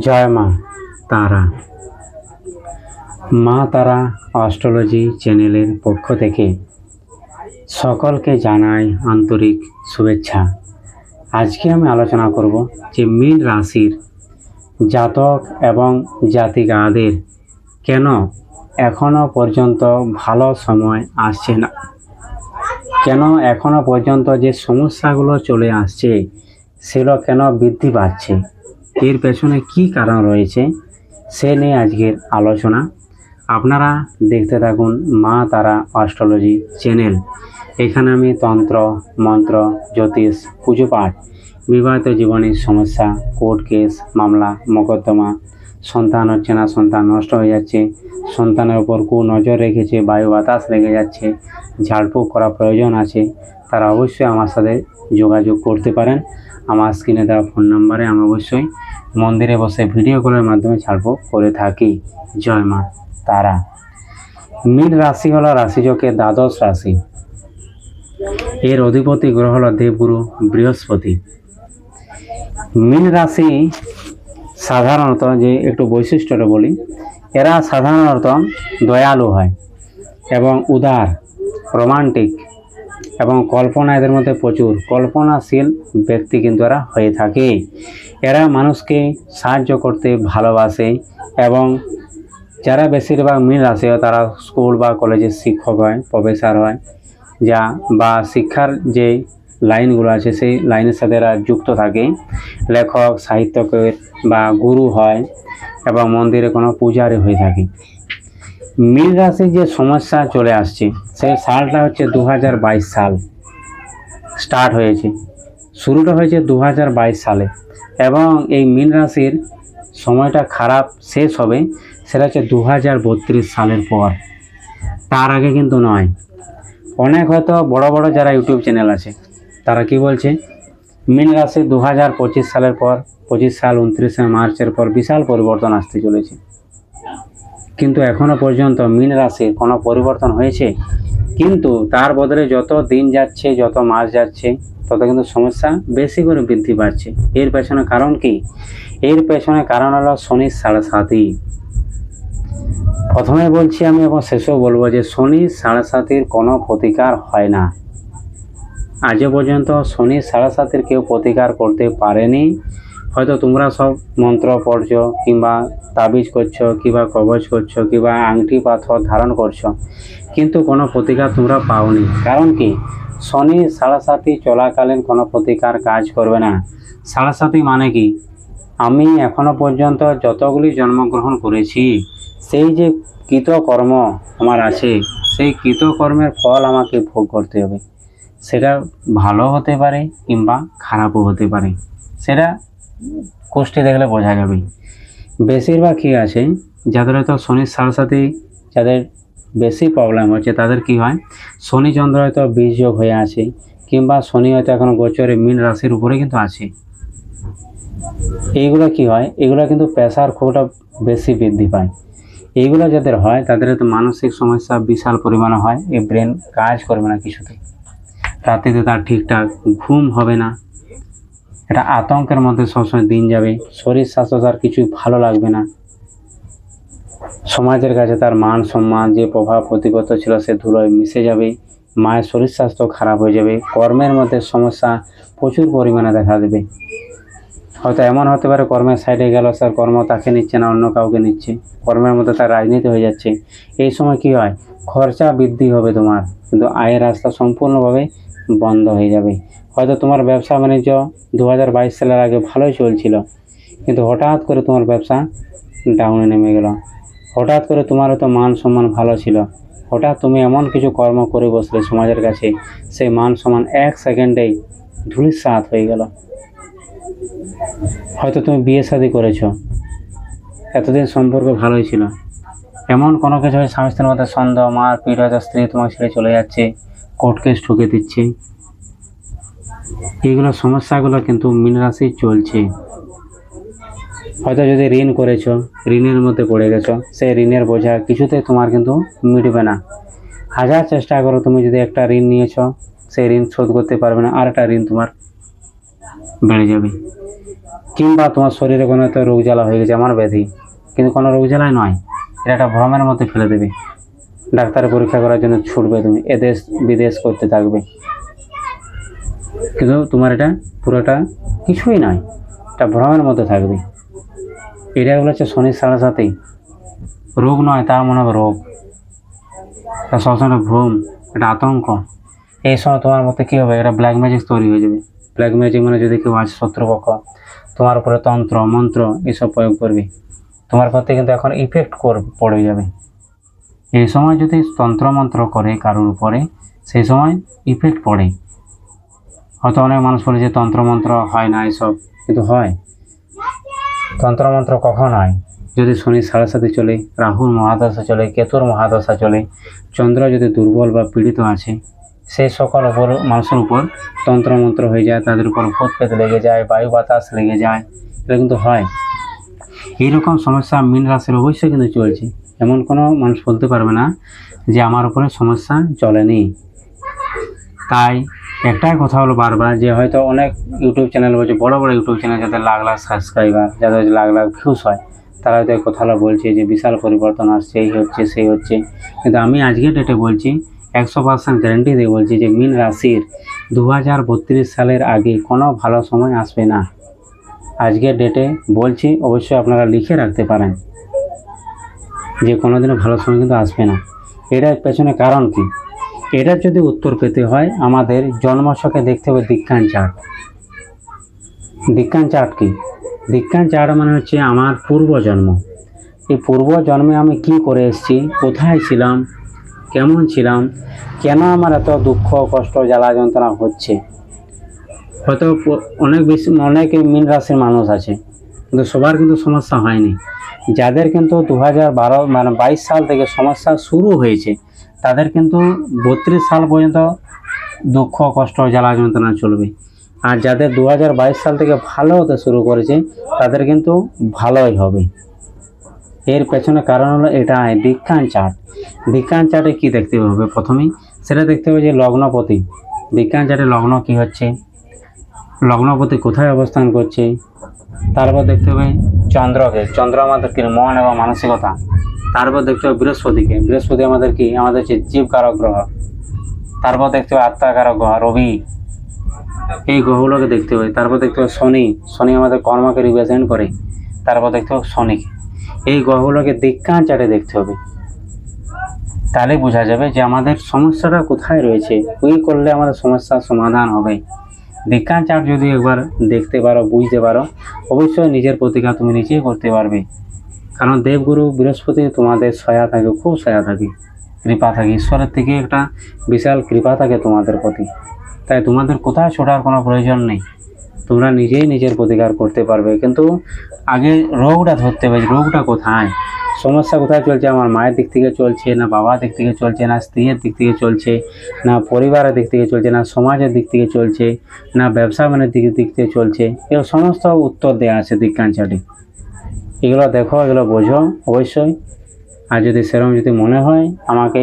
জয় মা তারা। মা তারা অস্ট্রোলজি চ্যানেলের পক্ষ থেকে সকলকে জানাই আন্তরিক শুভেচ্ছা। আজকে আমি আলোচনা করব যে মীন রাশির জাতক এবং জাতিকাদের কেন এখনও পর্যন্ত ভালো সময় আসছে না? কেন এখনও পর্যন্ত যে সমস্যাগুলো চলে আসছে সেগুলো কেন বৃদ্ধি পাচ্ছে? এর পেছনে কি কারণ রয়েছে, সে নিয়ে আজকের আলোচনা। আপনারা দেখতে থাকুন মা তারা অস্ট্রোলজি চ্যানেল। এখানে আমি তন্ত্র, মন্ত্র, জ্যোতিষ, পুজো পাঠ, বিবাহিত জীবনের সমস্যা, কোর্ট কেস, মামলা, মোকদ্দমা, সন্তান হচ্ছে না, সন্তান নষ্ট হয়ে যাচ্ছে, সন্তানের ওপর কু নজর রেখেছে, বায়ু বাতাস লেগে যাচ্ছে, ঝাড়ফুঁক করা প্রয়োজন আছে, তারা অবশ্যই আমার সাথে যোগাযোগ করতে পারেন। আমার স্ক্রিনে দেওয়া ফোন নাম্বারে আমি অবশ্যই মন্দিরে বসে ভিডিও কলের মাধ্যমে ঝাড়ফুঁক করে থাকি। জয় মা, তারা। মীন রাশি হলো রাশিচক্রের দ্বাদশ রাশি। এর অধিপতি গ্রহ হল দেবগুরু, বৃহস্পতি। মীন রাশি সাধারণত যে একটু বৈশিষ্ট্যটা বলি, এরা সাধারণত দয়ালু হয় এবং উদার, রোমান্টিক। এবং কল্পনা এদের মধ্যে প্রচুর। কল্পনাশীল ব্যক্তি কিন্তু এরা হয়ে থাকে। এরা মানুষকে সাহায্য করতে ভালোবাসে এবং যারা বেশিরভাগ মিল আসে তারা স্কুল বা কলেজের শিক্ষক হয়, প্রফেসর হয়, যা বা শিক্ষার যে লাইনগুলো আছে, সেই লাইনের সাথে এরা যুক্ত থাকে। লেখক সাহিত্যকের বা গুরু হয় এবং মন্দিরে কোনো পূজারি হয়ে থাকে। মীন রাশির যে সমস্যা চলে আসছে সেই সালটা হচ্ছে দু হাজার বাইশ সাল। স্টার্ট হয়েছে। শুরুটা হয়েছে দু হাজার বাইশ সালে। এবং এই মীন রাশির সময়টা খারাপ শেষ হবে, সেটা হচ্ছে দু হাজার বত্রিশ সালের পর। তার আগে কিন্তু নয়। অনেক হয়তো বড় বড় যারা ইউটিউব চ্যানেল আছে, তারা কি বলছে? মীন রাশি দু হাজার পঁচিশ সালের পর, পঁচিশ সাল, উনত্রিশে মার্চের পর বিশাল পরিবর্তন আসতে চলেছে। কিন্তু এখনও পর্যন্ত মীন রাশির কোনো পরিবর্তন হয়েছে? কিন্তু তার বদলে যত দিন যাচ্ছে, যত মাস যাচ্ছে, তত কিন্তু সমস্যা বেশি করে বৃদ্ধি পাচ্ছে। এর পেছনে কারণ কি? এর পেছনে কারণ হলো শনির সাড়ে সাতই প্রথমে বলছি আমি এবং শেষেও বলব যে শনি সাড়ে সাতির কোনো প্রতিকার হয় না। আজও পর্যন্ত শনি সাড়ে সাতির কেউ প্রতিকার করতে পারেনি। হয়তো তোমরা সব মন্ত্র পড়ছো, কিংবা তাবিজ করছ, কিংবা কবচ করছ, কিংবা আংটি পাথর ধারণ করছ, কিন্তু কোনো প্রতিকার তোমরা পাওনি। কারণ কি? শনি সাড়ে সাতি চলাকালীন কোনো প্রতিকার কাজ করবে না। সাড়ে সাতি মানে কি? আমি এখনও পর্যন্ত যতগুলি জন্মগ্রহণ করেছি, সেই যে কৃতকর্ম আমার আছে, সেই কৃতকর্মের ফল আমাকে ভোগ করতে হবে। সেটা ভালো হতে পারে কিংবা খারাপও হতে পারে। সেটা কোষ্ঠী দেখলে বোঝা যাবে বেশিরভাগ কী আছে? যাদের হয়তো শনির সাথে সাথে যাদের বেশি প্রবলেম হচ্ছে, তাদের কি হয়? শনি চন্দ্র হয়তো বীজ যোগ হয়ে আছে, কিংবা শনি হয়তো এখন গোচরে মীন রাশির উপরে কিন্তু আছে। এইগুলো কি হয়? এগুলো কিন্তু প্রেশার খুবটা বেশি বৃদ্ধি পায়। এইগুলো যাদের হয়, তাদের তো মানসিক সমস্যা বিশাল পরিমাণে হয়, এই ব্রেন কাজ করবে না কিছুতে রাত্রিতে তার ঠিকঠাক ঘুম হবে না এটা আতঙ্কের মধ্যে সবসময় দিন যাবে। শরীর, স্বাস্থ্য, তার কিছু ভালো লাগবে না। সমাজের কাছে তার মান সম্মান যে প্রভাব প্রতিপত্ত ছিল সে ধুলোয় মিশে যাবে। মায়ের শরীর, স্বাস্থ্য খারাপ হয়ে যাবে। কর্মের মধ্যে সমস্যা প্রচুর পরিমাণে দেখা দেবে। হয়তো এমন হতে পারে কর্মের সাইডে গেল, স্যার কর্ম তাকে নিচ্ছে না, অন্য কাউকে নিচ্ছে। কর্মের মধ্যে তার রাজনীতি হয়ে যাচ্ছে। এই সময় কি হয়? খরচা বৃদ্ধি হবে তোমার। কিন্তু আয়ের রাস্তা সম্পূর্ণভাবে বন্ধ হয়ে যাবে। হয়তো তোমার ব্যবসা বাণিজ্য দু হাজার বাইশ সালের আগে ভালোই চলছিল, কিন্তু হঠাৎ করে তোমার ব্যবসা ডাউনে নেমে গেল। হঠাৎ করে তোমার হয়তো মান সম্মান ভালো ছিল। হঠাৎ তুমি এমন কিছু কর্ম করে বসলে সমাজের কাছে, সেই মান সম্মান এক সেকেন্ডেই ধুলিসাৎ হয়ে গেল। হয়তো তুমি বিয়ে শাদি করেছ। এতদিন সম্পর্ক ভালোই ছিল। এমন কোনো কিছু স্বামী স্ত্রীর মধ্যে সন্দেহ মার পিঠ হয়তো স্ত্রী তোমার ছেড়ে চলে যাচ্ছে। কোর্ট ঠুকে দিচ্ছে। এইগুলো সমস্যাগুলো কিন্তু মীন রাশি চলছে। হয়তো যদি ঋণ করেছ, ঋণের মধ্যে পড়ে গেছো, সেই ঋণের বোঝা কিছুতে তোমার কিন্তু মিটবে না। হাজার চেষ্টা করো, তুমি যদি একটা ঋণ নিয়েছো, সেই ঋণ শোধ করতে পারবে না, আর একটা ঋণ তোমার বেড়ে যাবে। কিংবা তোমার শরীরে কোনো একটা রোগ জ্বালা হয়ে গেছে আমার ব্যাধি। কিন্তু কোনো রোগ জ্বালাই নয়, এটা একটা ভ্রমের মধ্যে ফেলে দেবে। ডাক্তারের পরীক্ষা করার জন্য ছুটবে তুমি, এদেশ, বিদেশ করতে থাকবে। কিন্তু তোমার এটা পুরোটা কিছুই নয়, এটা ভ্রমের মধ্যে থাকবে। এটা হলো হচ্ছে শনির সাড়ে সাথেই রোগ নয়, তার মনে হবে রোগ। তা সবসময় ভ্রম এটা আতঙ্ক। এই সময় তোমার মধ্যে কী হবে? এটা ব্ল্যাক ম্যাজিক তৈরি হয়ে যাবে। ব্ল্যাক ম্যাজিক মানে যদি কেউ আছে শত্রুপক্ষ, তোমার উপরে তন্ত্র, মন্ত্র, এসব প্রয়োগ করবে। তোমার প্রতি কিন্তু এখন ইফেক্ট কর, পড়ে যাবে। এই সময় যদি তন্ত্র মন্ত্র করে কারোর উপরে, সেই সময় ইফেক্ট পড়ে। হয়তো অনেক মানুষ বলে যে তন্ত্রমন্ত্র হয় না, এসব কিন্তু হয়। তন্ত্রমন্ত্র কখন হয়? যদি শনি সাড়ে সাথে চলে, রাহুর মহাদশা চলে, কেতুর মহাদশা চলে, চন্দ্র যদি দুর্বল বা পীড়িত আছে সেই সকল উপর, মানুষের উপর তন্ত্রমন্ত্র হয়ে যায়, তাদের উপর ভূত পেতে লেগে যায়, বায়ু বাতাস লেগে যায়, এটা কিন্তু হয়। এইরকম সমস্যা মীন রাশির অবশ্যই কিন্তু চলছে। এমন কোনো মানুষ বলতে পারবে না যে আমার উপরে সমস্যা চলেনি। তাই একটাই কথা হলো বারবার যে হয়তো অনেক ইউটিউব চ্যানেল বলছে, বড় বড় ইউটিউব চ্যানেল যাদের লাখ লাখ সাবস্ক্রাইবার যাদের লাখ লাখ ভিউস হয়, তারা হয়তো এই কথাগুলো বলছে যে বিশাল পরিবর্তন আসছে, এই হচ্ছে, সেই হচ্ছে। কিন্তু আমি আজকের ডেটে বলছি, একশো পার্সেন্ট গ্যারেন্টি দিয়ে বলছি যে মীন রাশির দু হাজার বত্রিশ সালের আগে কোনো ভালো সময় আসবে না। আজকের ডেটে বলছি, অবশ্যই আপনারা লিখে রাখতে পারেন। যে কোনোদিনও ভালো সময় কিন্তু আসবে না। এটার পেছনে কারণ কি? এটার যদি উত্তর পেতে হয়, আমাদের জন্মশকে দেখতে হবে দিক্কান চার্ট দিক্কান চার্ট কি? দিক্কান চার্ট মানে হচ্ছে আমার পূর্বজন্ম। এই পূর্বজন্মে আমি কি করে এসেছি? কোথায় ছিলাম? কেমন ছিলাম? কেন আমার এত দুঃখ, কষ্ট, জ্বালা যন্ত্রণা হচ্ছে? হয়তো অনেক বেশি, অনেক মীন রাশির মানুষ আছে। কিন্তু সবার কিন্তু সমস্যা হয়নি। যাদের কিন্তু দু হাজার বারো মানে বাইশ সাল থেকে সমস্যা শুরু হয়েছে, তাদের কিন্তু বত্রিশ সাল পর্যন্ত দুঃখ, কষ্ট, জ্বালা যন্ত্রণা চলবে। আর যাদের দু হাজার বাইশ সাল থেকে ভালো হতে শুরু করেছে, তাদের কিন্তু ভালোই হবে। এর পেছনে কারণ হলো এটা বিজ্ঞান চার্ট। বিজ্ঞান চার্টে কি দেখতে হবে? প্রথমেই সেটা দেখতে হবে যে লগ্নপতি। বিজ্ঞান চার্টে লগ্ন কি হচ্ছে? লগ্নপতি কোথায় অবস্থান করছে? তারপর দেখতে হবে চন্দ্রকে। চন্দ্র আমাদের কি? মন এবং মানসিকতা। তারপর দেখতে হবে বৃহস্পতিকে। বৃহস্পতি আমাদের কি? আমাদের হচ্ছে জীবকারক গ্রহ। তারপর দেখতে হবে আত্মাকারক গ্রহ, রবি। এই গ্রহগুলোকে দেখতে হবে। তারপর দেখতে হবে শনি। শনি আমাদের কর্মকে রিপ্রেজেন্ট করে। তারপর দেখতে হবে শনিকে। এই গ্রহগুলোকে দিক্কান চাটে দেখতে হবে। তাহলে বোঝা যাবে যে আমাদের সমস্যাটা কোথায় রয়েছে। ওই করলে আমাদের সমস্যার সমাধান হবে। দিক্কান চাট যদি একবার দেখতে পারো, বুঝতে পারো, অবশ্যই নিজের প্রতিকার তুমি নিজেই করতে পারবে। কারণ দেবগুরু বৃহস্পতি তোমাদের সয়া থাকে, খুব সয়া থাকে, কৃপা থাকে। ঈশ্বরের থেকে একটা বিশাল কৃপা থাকে তোমাদের প্রতি। তাই তোমাদের কোথায় ছোটার কোনো প্রয়োজন নেই। তোমরা নিজেই নিজের প্রতিকার করতে পারবে। কিন্তু আগে রোগটা ধরতে হবে, রোগটা কোথায়? সমস্যা কোথায় চলছে? আমার মায়ের দিক থেকে চলছে, না বাবার দিক থেকে চলছে, না স্ত্রীর দিক থেকে চলছে, না পরিবারের দিক থেকে চলছে, না সমাজের দিক থেকে চলছে, না ব্যবসা বাণিজ্যের দিক দিক থেকে চলছে এর সমস্ত উত্তর দেওয়া আছে বিজ্ঞান চাটে এগুলো দেখো, এগুলো বোঝো, অবশ্যই। আর যদি সেরকম যদি মনে হয় আমাকে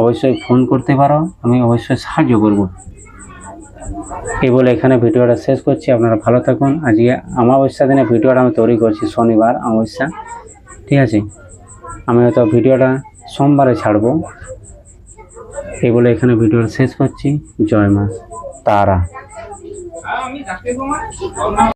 অবশ্যই ফোন করতে পারো, আমি অবশ্যই সাহায্য করব। এই বলে এখানে ভিডিওটা শেষ করছি। আপনারা ভালো থাকুন। আজকে অমাবস্যা দিনে ভিডিওটা আমি তৈরি করছি, শনিবার অমাবস্যা। ঠিক আছে? আমি হয়তো ভিডিওটা সোমবারে ছাড়বো। এই বলে এখানে ভিডিওটা শেষ করছি। জয় মা, তারা।